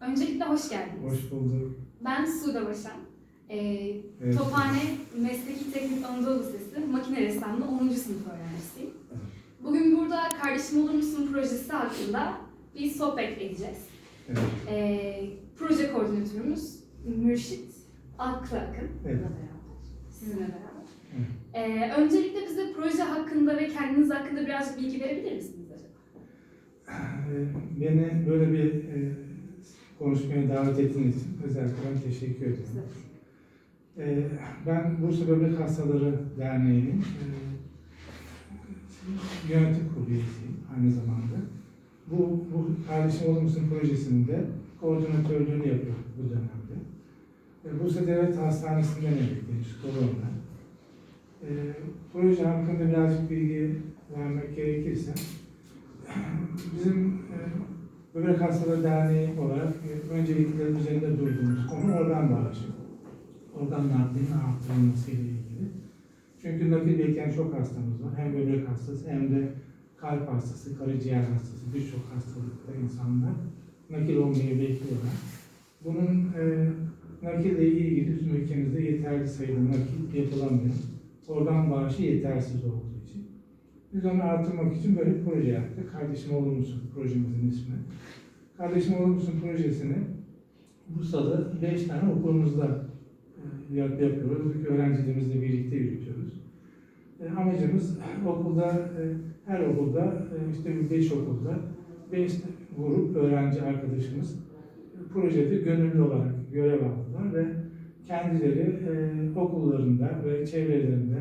Öncelikle hoş geldiniz. Hoş bulduk. Ben Sude Başan. Ee, Evet. Tophane Mesleki Teknik Anadolu Lisesi Makine Ressamlığı 10. sınıf öğrencisiyim. Bugün burada Kardeşim Olur Musun projesi hakkında bir sohbet edeceğiz. Evet. Ee, proje koordinatörümüz Mürşit Aklı Akın. Evet. Sizinle beraber. Ee, öncelikle bize proje hakkında ve kendiniz hakkında birazcık bilgi verebilir misiniz acaba? Ee, Beni böyle bir e, konuşmaya davet ettiğiniz için özellikle ben teşekkür ediyorum. Ee, Ben Bursa Böbrek Hastaları Derneği'nin e, yönetim kurulu üyesiyim aynı zamanda. Bu, bu Kardeşim Olur Musun projesinde koordinatörlüğünü yapıyorum bu dönemde. E, Bursa Devlet Hastanesi'nden emekliyim, Kolon'da. E, proje hakkında birazcık bilgi vermek gerekirse, bizim e, Böbrek Hastaları Derneği olarak e, öncelikle üzerinde durduğumuz konu organ bağışı. Organ naklinin arttırılması ile ilgili. Çünkü nakil bekleyen çok hastamız var. Hem böbrek hastası hem de kalp hastası, karaciğer hastası, birçok hastalıkta insanlar nakil olmayı bekliyorlar. Bunun e, nakille ilgili bizim ülkemizde yeterli sayıda nakil yapılamıyor. Organ bağışı yetersiz için. Biz onu artırmak için böyle bir proje yaptık. Kardeşim Olur Musun projemizin ismi. Kardeşim Olur Musun projesini Bursa'da 5 tane okulumuzda e, yap- yapıyoruz. Öğrencilerimizle birlikte yürütüyoruz. E, amacımız okulda, e, her okulda, işte 5 okulda 5 grup öğrenci arkadaşımız projede gönüllü olarak görev aldılar ve kendileri okullarında ve çevrelerinde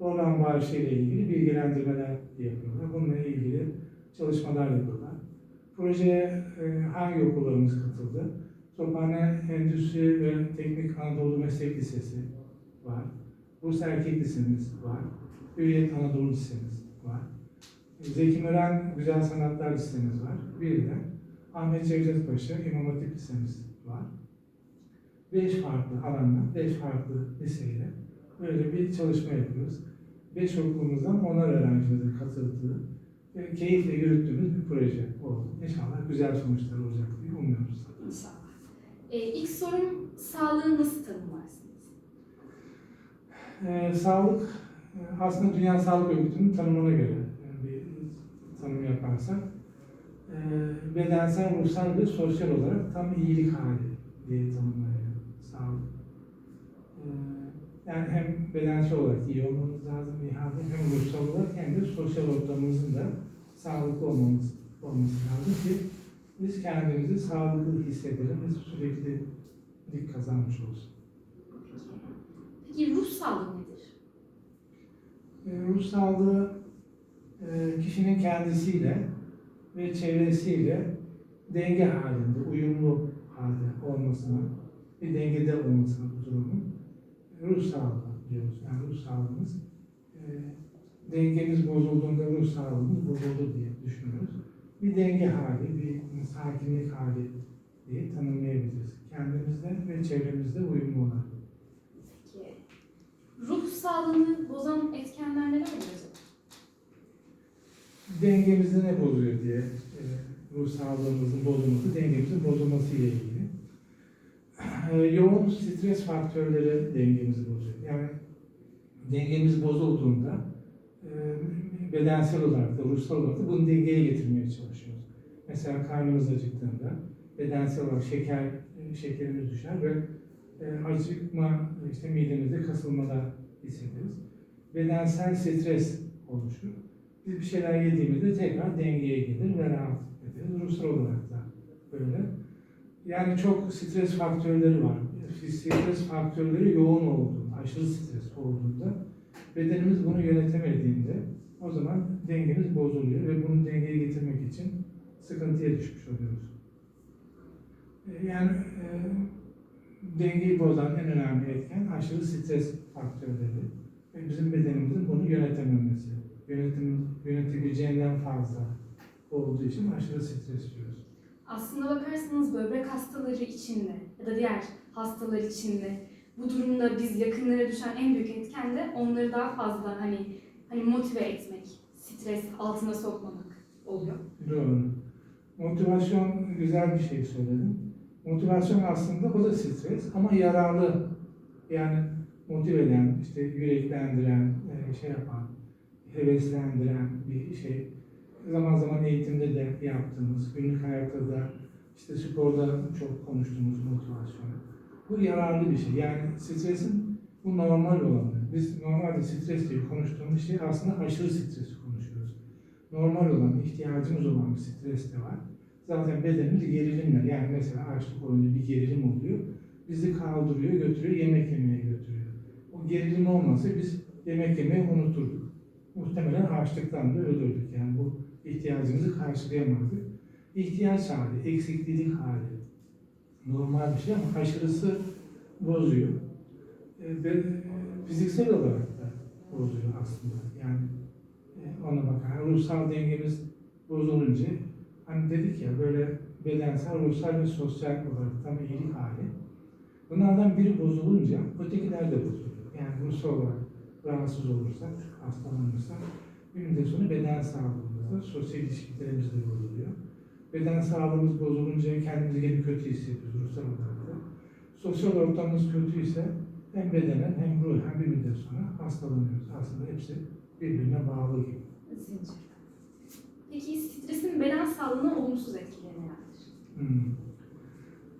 organ bağışı ile ilgili bilgilendirmeler yapıyorlar. Bununla ilgili çalışmalar yapıyorlar. Projeye e, hangi okullarımız katıldı? Tophane Endüstri ve Teknik Anadolu Meslek Lisesi var. Bursa Erkek Lisemiz var. Hürriyet Anadolu Lisemiz var. Zeki Müren Güzel Sanatlar Lisemiz var. Bir de Ahmet Cevdet Paşa İmam Hatip Lisemiz var. Beş farklı alanda, beş farklı liseyle böyle bir çalışma yapıyoruz. Beş okulumuzdan onar öğrencimizin katıldığı ve keyifle yürüttüğümüz bir proje oldu. İnşallah güzel sonuçlar olacak diye umuyoruz. İnşallah. Ee, ilk sorum sağlığı nasıl tanımlarsınız? Ee, sağlık e, aslında Dünya Sağlık Örgütü'nün tanımına göre e, bir tanım yaparsak e, bedensel, ruhsal ve sosyal olarak tam iyilik hali diye tanımlanıyor sağlık. E, yani hem bedensel olarak iyi olmamız lazım bir halde hem ruhsal olarak hem de sosyal ortamımızın da sağlıklı olmamız olması lazım ki biz kendimizi sağlıklı hissedelim ve sürekli dik kazanmış olsun. Peki ruh sağlığı nedir? E, Ruh sağlığı e, kişinin kendisiyle ve çevresiyle denge halinde, uyumlu halde olmasına, bir dengede olmasına bu durumun ruh sağlığı diyoruz. Yani ruh sağlığımız e, dengemiz bozulduğunda ruh sağlığımız bozuldu diye düşünüyoruz. Bir denge hali, bir sakinlik hali diye tanımlayabiliriz. Kendimizde ve çevremizde uyumlu olarak. Peki ruh sağlığını bozan etkenler neler acaba? dengemizi ne bozuyor diye e, ruh sağlığımızın bozulması, dengemizin bozulması ile ilgili. E, yoğun stres faktörleri dengemizi bozuyor. Yani dengemiz bozulduğunda e, bedensel olarak da ruhsal olarak da bunu dengeye getirmeye çalışıyoruz. Mesela karnımız acıktığında bedensel olarak şeker e, şekerimiz düşer ve e, acıkma işte midemizde kasılmalar hissederiz. Bedensel stres oluşur. Biz bir şeyler yediğimizde tekrar dengeye gelir ve rahat ederiz. Ruhsal olarak da böyle. Yani çok stres faktörleri var. Stres faktörleri yoğun olduğunda, aşırı stres olduğunda bedenimiz bunu yönetemediğinde o zaman dengemiz bozuluyor ve bunu dengeye getirmek için sıkıntıya düşmüş oluyoruz. E, Yani e, dengeyi bozan en önemli etken aşırı stres faktörleri ve bizim bedenimizin bunu yönetememesi yönetim, yönetebileceğinden fazla olduğu için aşırı stres diyoruz. Aslında bakarsanız böbrek hastaları içinde ya da diğer hastalar içinde bu durumda biz yakınlara düşen en büyük etken de onları daha fazla hani hani motive etmek, stres altına sokmamak oluyor. Doğru. Motivasyon güzel bir şey söyledin. Motivasyon aslında o da stres ama yararlı. Yani motive eden, işte yüreklendiren, e, şey yapan, heveslendiren bir şey. Zaman zaman eğitimde de yaptığımız, günlük hayatta da, işte sporda çok konuştuğumuz motivasyon. Bu yararlı bir şey. Yani stresin bu normal olanı. Biz normalde stres diye konuştuğumuz şey aslında aşırı stresi konuşuyoruz. Normal olan, ihtiyacımız olan bir stres de var. Zaten bedenimiz gerilimler. Yani mesela açlık olunca bir gerilim oluyor. Bizi kaldırıyor, götürüyor, yemek yemeye götürüyor. O gerilim olmasa biz yemek yemeyi unuturduk. Muhtemelen açlıktan da ölürdük. Yani bu ihtiyacımızı karşılayamazdık. İhtiyaç hali, eksiklik hali normal bir şey ama aşırısı bozuyor. E, ve fiziksel olarak da bozuyor aslında. Yani e, ona bakar. Ruhsal dengemiz bozulunca hani dedik ya böyle bedensel, ruhsal ve sosyal olarak tam iyilik hali. Bunlardan biri bozulunca ötekiler de bozuluyor. Yani ruhsal olarak rahatsız olursak, hastalanırsak bir müddet sonra beden sağlığımızda, sosyal ilişkilerimiz de bozuluyor. Beden sağlığımız bozulunca kendimizi gene kötü hissediyoruz ruhsal olarak da. Sosyal ortamımız kötüyse hem bedenen hem ruhen bir müddet sonra hastalanıyoruz. Aslında hepsi birbirine bağlı gibi. Zincir. Peki stresin beden sağlığına olumsuz etkileri nelerdir? Hmm.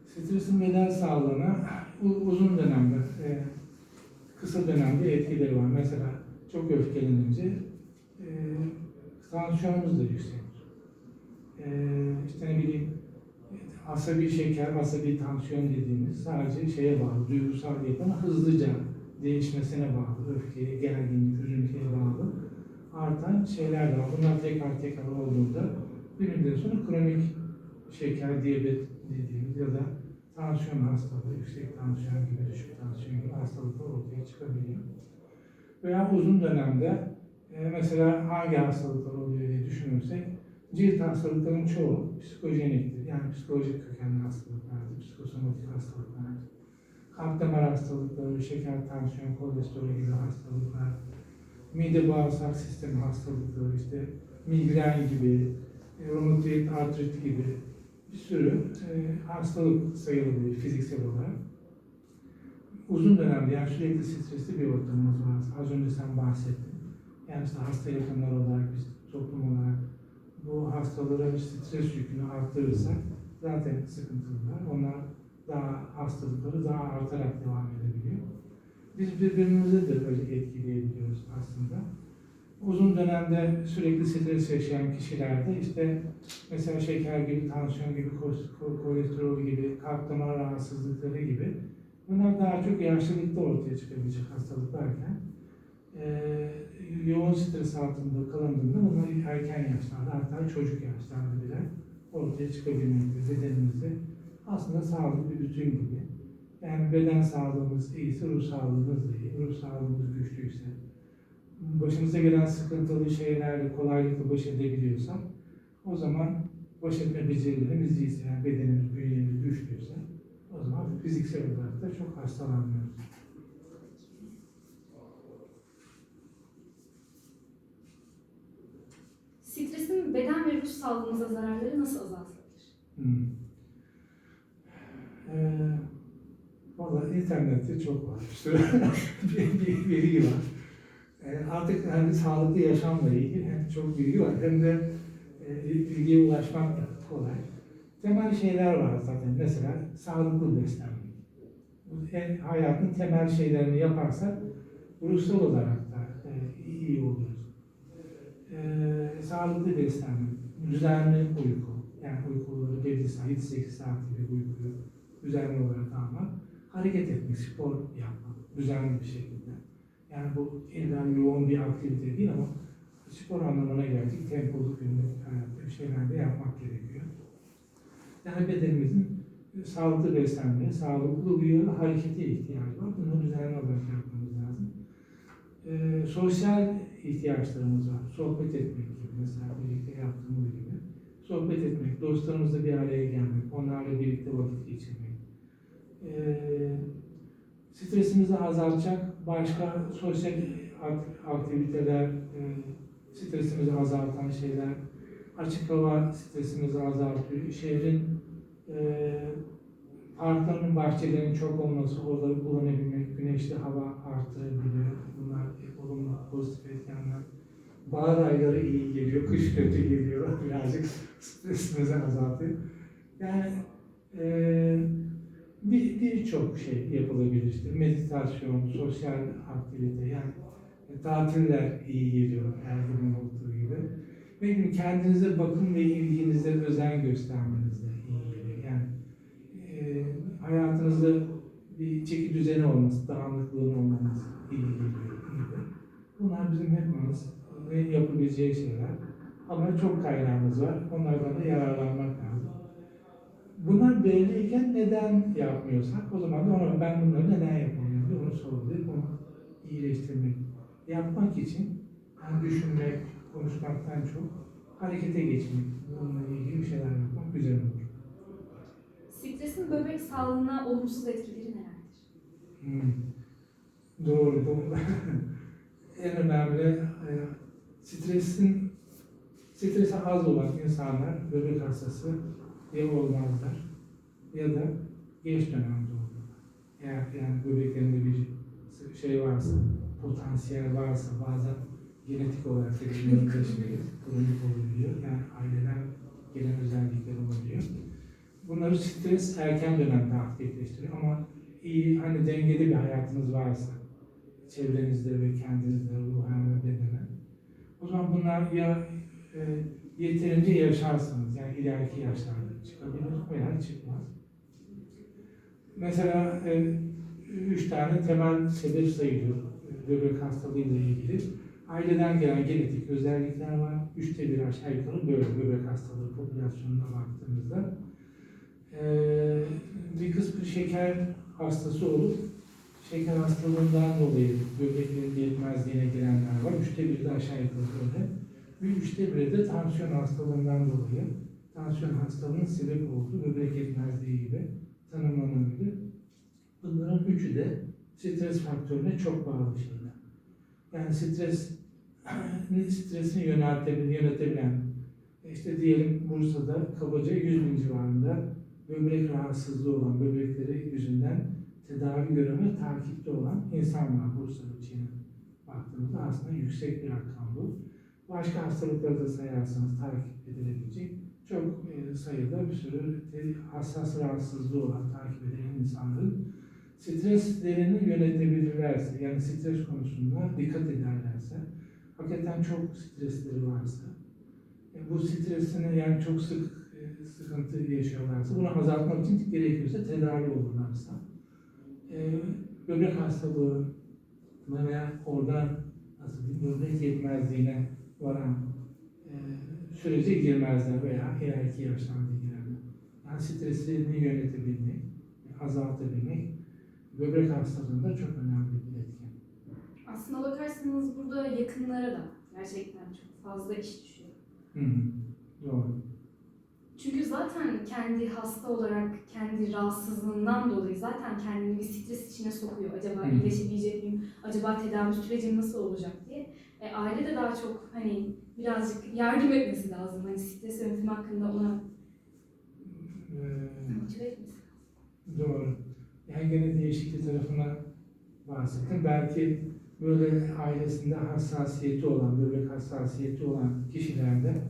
Stresin beden sağlığına uzun dönemde, e, kısa dönemde etkileri var. Mesela çok öfkelenince e, tansiyonumuz da yükselir. E, işte ne bileyim asabi şeker, asabi tansiyon dediğimiz sadece şeye bağlı, duygusal değil ama hızlıca değişmesine bağlı, öfkeye, gerginlik, üzüntüye bağlı artan şeyler de var. Bunlar tekrar tekrar olduğunda bir müddet sonra kronik şeker, diyabet dediğimiz ya da tansiyon hastalığı, yüksek tansiyon gibi, düşük tansiyon gibi hastalıklar ortaya çıkabiliyor. Veya uzun dönemde e, mesela hangi hastalıklar oluyor diye düşünürsek cilt hastalıkların çoğu psikojeniktir. Yani psikolojik kökenli hastalıklardır, psikosomatik hastalıklardır. Kalp damar hastalıkları, şeker, tansiyon, kolesterol gibi hastalıklar, mide bağırsak sistemi hastalıkları, işte migren gibi, e, romatoid artrit gibi bir sürü e, hastalık sayılabilir fiziksel olarak. Uzun dönemde yani sürekli stresli bir ortamımız var. Az önce sen bahsettin. Yani işte hasta yakınlar olarak biz toplum olarak bu hastalara stres yükünü arttırırsak zaten sıkıntılılar. Onlar daha hastalıkları daha artarak devam edebiliyor. Biz birbirimizi de böyle etkileyebiliyoruz aslında. Uzun dönemde sürekli stres yaşayan kişilerde işte mesela şeker gibi, tansiyon gibi, kol- kolesterol gibi, kalp damar rahatsızlıkları gibi bunlar daha çok yaşlılıkta ortaya çıkabilecek hastalıklarken eee yoğun stres altında kalındığında bunlar erken yaşlarda hatta çocuk yaşlarda bile ortaya çıkabilmektedir bedenimizde. Aslında sağlıklı bir bütün gibi. Yani beden sağlığımız iyiyse ruh sağlığımız da iyi. Ruh sağlığımız güçlüyse, başımıza gelen sıkıntılı şeylerle kolaylıkla baş edebiliyorsak o zaman baş etme becerilerimiz iyiyse, yani bedenimiz, bünyemiz güçlüyse o zaman fiziksel olarak da çok hastalanmıyoruz. Stresin beden ve ruh sağlığımıza zararları nasıl azaltılır? Hmm. Ee, Valla internette çok var. İşte bir, bir bilgi var. Ee, artık hem sağlıklı yaşamla ilgili hem çok bilgi var hem de e, bilgiye ulaşmak da kolay. Temel şeyler var zaten. Mesela sağlıklı beslenme. En- hayatın temel şeylerini yaparsak ruhsal olarak da e, iyi oluruz. Ee, sağlıklı beslenme, düzenli uyku, yani uykuları belli saat, 7-8 saat gibi uykuyu düzenli olarak almak, hareket etmek, spor yapmak düzenli bir şekilde. Yani bu illa yoğun bir aktivite değil ama spor anlamına gelecek tempolu günlük hayatta bir şeyler de yapmak gerekiyor. Yani bedenimizin sağlıklı beslenmeye, sağlıklı uyuyor, harekete ihtiyacı var. Bunu düzenli olarak yapmamız lazım. Ee, sosyal ihtiyaçlarımız var. Sohbet etmek gibi mesela birlikte yaptığımız gibi. Sohbet etmek, dostlarımızla bir araya gelmek, onlarla birlikte vakit geçirmek. Ee, stresimizi azaltacak başka sosyal ak- aktiviteler, e, stresimizi azaltan şeyler, açık hava stresimizi azaltıyor. Şehrin e, parkların, bahçelerin çok olması, orada bulunabilmek, güneşli hava artırabiliyor. Bunlar olumlu, pozitif etkenler. Bahar ayları iyi geliyor, kış kötü geliyor. Birazcık stresimizi azaltıyor. Yani eee bir birçok şey yapılabilir işte. Meditasyon, sosyal aktivite yani tatiller iyi geliyor her zaman olduğu gibi. Bileyim kendinize bakım ve ilginize özen göstermeniz de iyi geliyor. Yani e, hayatınızda bir çeki düzeni olması, dağınıklığın olmaması iyi geliyor. Bunlar bizim hepimiz yapabileceği şeyler. Ama çok kaynağımız var. Onlardan da yararlanmak lazım. Bunlar böyleyken neden yapmıyorsak o zaman da ona ben bunları neden yapamıyorum diye onu sorgulayıp onu iyileştirmek. Yapmak için yani düşünmek, konuşmaktan çok harekete geçmek, bununla ilgili bir şeyler yapmak güzel olur. Stresin böbrek sağlığına olumsuz etkileri nelerdir? Hmm. Doğru, bu en önemli e, stresin stresi az olan insanlar böbrek hastası ya olmazlar ya da geç dönemde olurlar. Eğer yani böbreklerinde bir şey varsa, potansiyel varsa bazen genetik olarak da genetikleşmeyiz, kronik olabiliyor. Yani aileden gelen özellikler olabiliyor. Bunları stres erken dönemde aktifleştiriyor ama iyi hani dengeli bir hayatınız varsa çevrenizde ve kendinizde ruhen ve bedenen o zaman bunlar ya e, yeterince yaşarsanız yani ileriki yaşlarda çıkabilir veya çıkmaz. Mesela e, üç tane temel sebep sayılıyor e, böbrek hastalığıyla ilgili. Aileden gelen genetik özellikler var. Üçte bir aşağı yukarı böyle böbrek hastalığı popülasyonuna baktığımızda. Ee, bir kısmı şeker hastası olup şeker hastalığından dolayı böbreklerin yetmezliğine girenler var. Üçte bir de aşağı yukarı böyle. Ve üçte biri de tansiyon hastalığından dolayı tansiyon hastalığının sebep olduğu böbrek yetmezliği gibi tanımlanabilir. Bunların üçü de stres faktörüne çok bağlı şeyler. Yani stres stresini yönetebilen, yönetebilen işte diyelim Bursa'da kabaca 100 bin civarında böbrek rahatsızlığı olan böbrekleri yüzünden tedavi göreme takipte olan insan var Bursa için baktığımızda aslında yüksek bir rakam bu. Başka hastalıkları da sayarsanız takip edilebilecek çok e, sayıda bir sürü hassas rahatsızlığı olan takip edilen insanların streslerini yönetebilirlerse yani stres konusunda dikkat ederlerse hakikaten çok stresleri varsa e, bu stresini yani çok sık sıkıntı yaşıyorlarsa bunu azaltmak için gerekiyorsa tedavi olurlarsa e, böbrek hastalığı veya oradan nasıl diyeyim böbrek yetmezliğine varan e, sürece girmezler veya ileriki yaşlarda girerler. Yani stresini yönetebilmek, azaltabilmek böbrek hastalığında çok önemli bir etken. Aslına bakarsanız burada yakınlara da gerçekten çok fazla iş düşüyor. Hı hı. Doğru. Çünkü zaten kendi hasta olarak, kendi rahatsızlığından dolayı zaten kendini bir stres içine sokuyor. Acaba Hı. iyileşebilecek miyim? Acaba tedavi sürecim nasıl olacak diye. E, aile de daha çok hani birazcık yardım etmesi lazım. Hani stres yönetimi hakkında ona Ee, motive etmesi. Doğru. Yani gene değişiklik tarafına bahsettim. Belki böyle ailesinde hassasiyeti olan, böbrek hassasiyeti olan kişilerde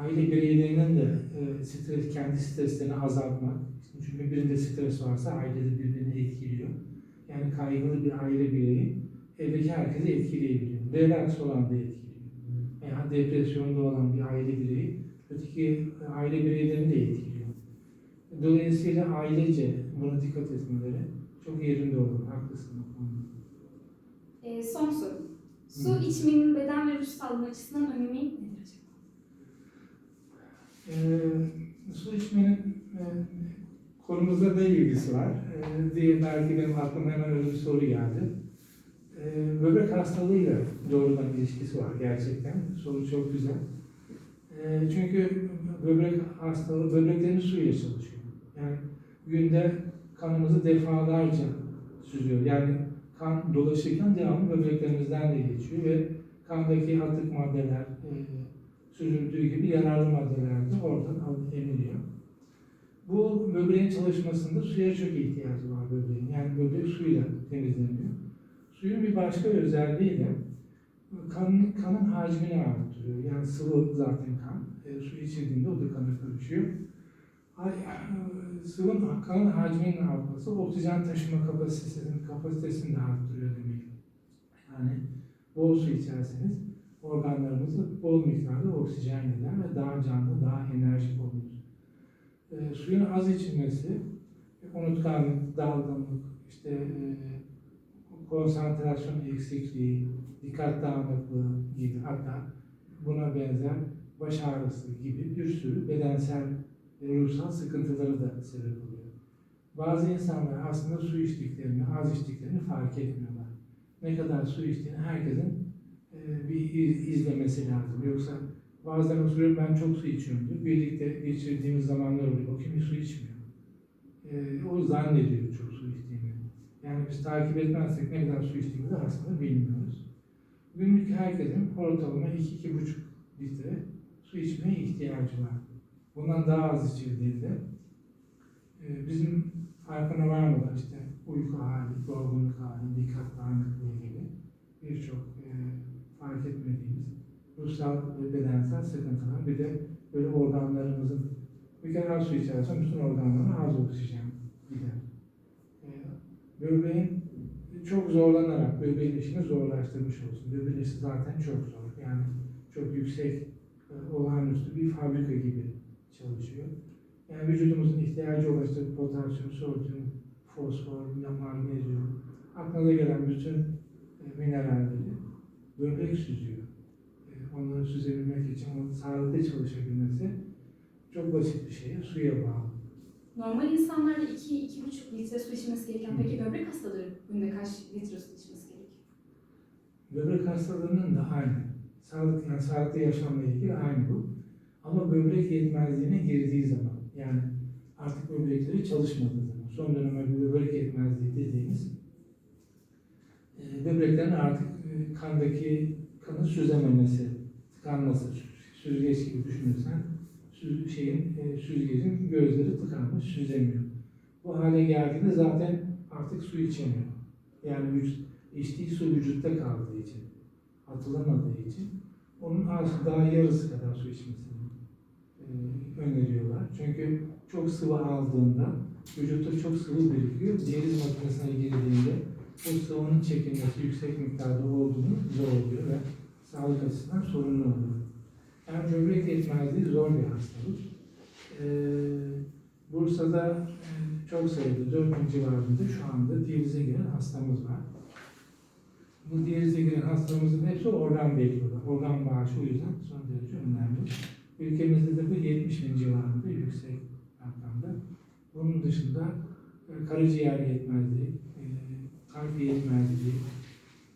aile bireylerinin de e, stres, kendi streslerini azaltmak. Çünkü birinde stres varsa ailede birbirini etkiliyor. Yani kaygılı bir aile bireyi evdeki herkesi etkileyebiliyor. Relaks olan da etkiliyor. Veya depresyonda olan bir aile bireyi öteki aile bireylerini de etkiliyor. Dolayısıyla ailece buna dikkat etmeleri çok yerinde olur. Haklısın bu konuda. E, son soru. Su içmenin beden ve ruh sağlığı açısından önemi nedir acaba? Ee, su içmenin e, konumuzda da ilgisi var. Ee, diye belki benim aklıma hemen öyle bir soru geldi. Ee, böbrek hastalığıyla doğrudan ilişkisi var gerçekten. Soru çok güzel. Ee, çünkü böbrek hastalığı, böbreklerimiz suyla çalışıyor. Yani günde kanımızı defalarca süzüyor. Yani kan dolaşırken devamlı böbreklerimizden de geçiyor ve kandaki atık maddeler, e, süzüldüğü gibi yararlı maddeler de oradan emiliyor. Bu böbreğin çalışmasında suya çok ihtiyacı var böbreğin. Yani böbrek suyla temizleniyor. Suyun bir başka özelliği de kanın, kanın hacmini arttırıyor. Yani sıvı zaten kan. E, su içildiğinde o da kana karışıyor. Ay, sıvının kanın hacminin artması oksijen taşıma kapasitesini, kapasitesini de arttırıyor demek. Yani bol su içerseniz organlarımızı bol miktarda oksijen eder ve daha canlı, daha enerjik oluruz. E, suyun az içilmesi, unutkanlık, dalgınlık, işte e, konsantrasyon eksikliği, dikkat dağınıklığı gibi hatta buna benzer baş ağrısı gibi bir sürü bedensel ve ruhsal sıkıntıları da sebep oluyor. Bazı insanlar aslında su içtiklerini, az içtiklerini fark etmiyorlar. Ne kadar su içtiğini herkesin bir iz- izlemesi lazım. Yoksa bazen oturuyorum ben çok su içiyorum diyor. Birlikte geçirdiğimiz zamanlar oluyor. O kimi su içmiyor. E, o zannediyor çok su içtiğini. Yani biz takip etmezsek ne kadar su içtiğimizi aslında bilmiyoruz. Günlük herkesin ortalama 2-2,5 litre su içmeye ihtiyacı var. Bundan daha az içildiğinde e, bizim farkına varmadan işte uyku hali, yorgunluk hali, dikkat dağınıklığı gibi birçok e, fark etmediğimiz ruhsal ve bedensel sıkıntılar bir de böyle organlarımızın bir az su içersen bütün organlara az oksijen gider. E, böbreğin çok zorlanarak böbreğin işini zorlaştırmış olsun. Böbreğin işi zaten çok zor. Yani çok yüksek, e, olağanüstü bir fabrika gibi çalışıyor. Yani vücudumuzun ihtiyacı işte potasyum, sodyum, fosfor, magnezyum, aklınıza gelen bütün e, mineralleri böbrek süzüyor. E, Onları süzebilmek için, onun sağlıklı çalışabilmesi çok basit bir şey. Suya bağlı. Normal insanlarda 2-2,5 litre su içmesi gereken peki böbrek hastaları günde kaç litre su içmesi gerekiyor? Böbrek hastalığının da aynı. Sağlık, yani sağlıklı yaşamla ilgili aynı bu. Ama böbrek yetmezliğine girdiği zaman, yani artık böbrekleri çalışmadığı zaman, son dönemde böbrek yetmezliği dediğimiz, e, böbreklerin artık e, kandaki kanı süzememesi, tıkanması, süzgeç gibi düşünürsen, süz, şeyin, e, süzgecin gözleri tıkanmış, süzemiyor. Bu hale geldiğinde zaten artık su içemiyor. Yani içtiği su vücutta kaldığı için, atılamadığı için onun az daha yarısı kadar su içmesini e, öneriyorlar. Çünkü çok sıvı aldığında vücutta çok sıvı birikiyor. Diyaliz makinesine girdiğinde o sıvının çekilmesi yüksek miktarda olduğunu zor oluyor ve sağlık açısından sorunlu oluyor. Yani böbrek yetmezliği zor bir hastalık. E, Bursa'da e, çok sayıda, 4000 civarında şu anda diyalize giren hastamız var. Bu diyalize giren hastamızın hepsi organ bekliyorlar. Organ bağışı o yüzden son derece önemli. Ülkemizde de bu 70 bin civarında yüksek rakamda. Bunun dışında e, karaciğer yetmezliği, kalp yetmezliği,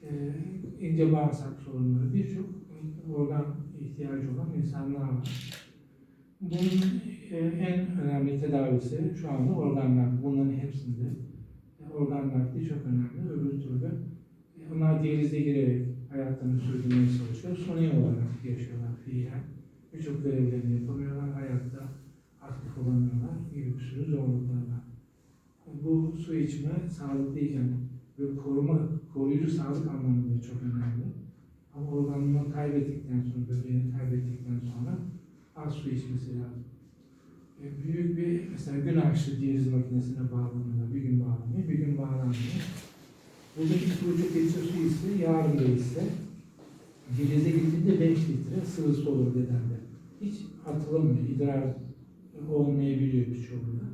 e, ince bağırsak sorunları birçok organ ihtiyacı olan insanlar var. Bunun e, en önemli tedavisi şu anda organ nakli. Bunların hepsinde e, organ nakli çok önemli. Öbür türlü e, onlar diyalize girerek hayatlarını sürdürmeye çalışıyor. Suni olarak yaşıyorlar fiilen. Birçok görevlerini yapamıyorlar. Hayatta aktif olamıyorlar bir sürü zorluklar var. Bu su içme sağlıklıyken ve koruma, koruyucu sağlık anlamında çok önemli. Ama organını kaybettikten sonra, böbreğini kaybettikten sonra az su içmesi lazım. E, büyük bir, mesela gün aşırı diyaliz makinesine bağlanıyor, bir gün bağlanıyor, bir gün bağlanmıyor. Burada iki buçuk litre su ise, yarın da ise, diyalize gittiğinde 5 litre sıvısı olur bedende. Hiç atılamıyor, idrar olmayabiliyor birçoğunda.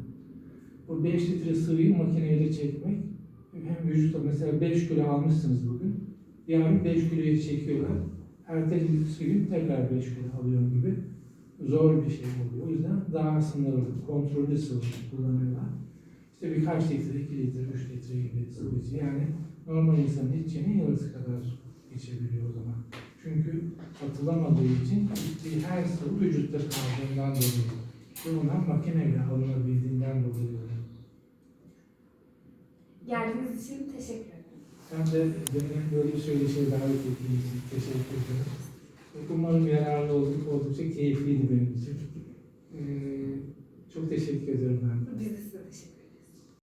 Bu 5 litre sıvıyı makineyle çekmek, hem vücutta mesela 5 kilo almışsınız bugün, yarın 5 kiloyu çekiyorlar. Ertesi gün tekrar 5 kilo alıyor gibi zor bir şey oluyor. O yüzden daha sınırlı, kontrollü sıvı kullanıyorlar. İşte birkaç litre, 2 litre, 3 litre gibi sıvı içi. Yani normal insanın içeceğinin yarısı kadar içebiliyor o zaman. Çünkü atılamadığı için içtiği her sıvı vücutta kaldığından dolayı. Ve onlar makineyle alınabildiğinden dolayı. Geldiğiniz için teşekkür ederim. Ben de beni böyle bir söyleşiye davet ettiğiniz için teşekkür ederim. Umarım yararlı olduk, oldukça keyifliydi benim için. Ee, Çok teşekkür ediyorum ben. Biz de teşekkür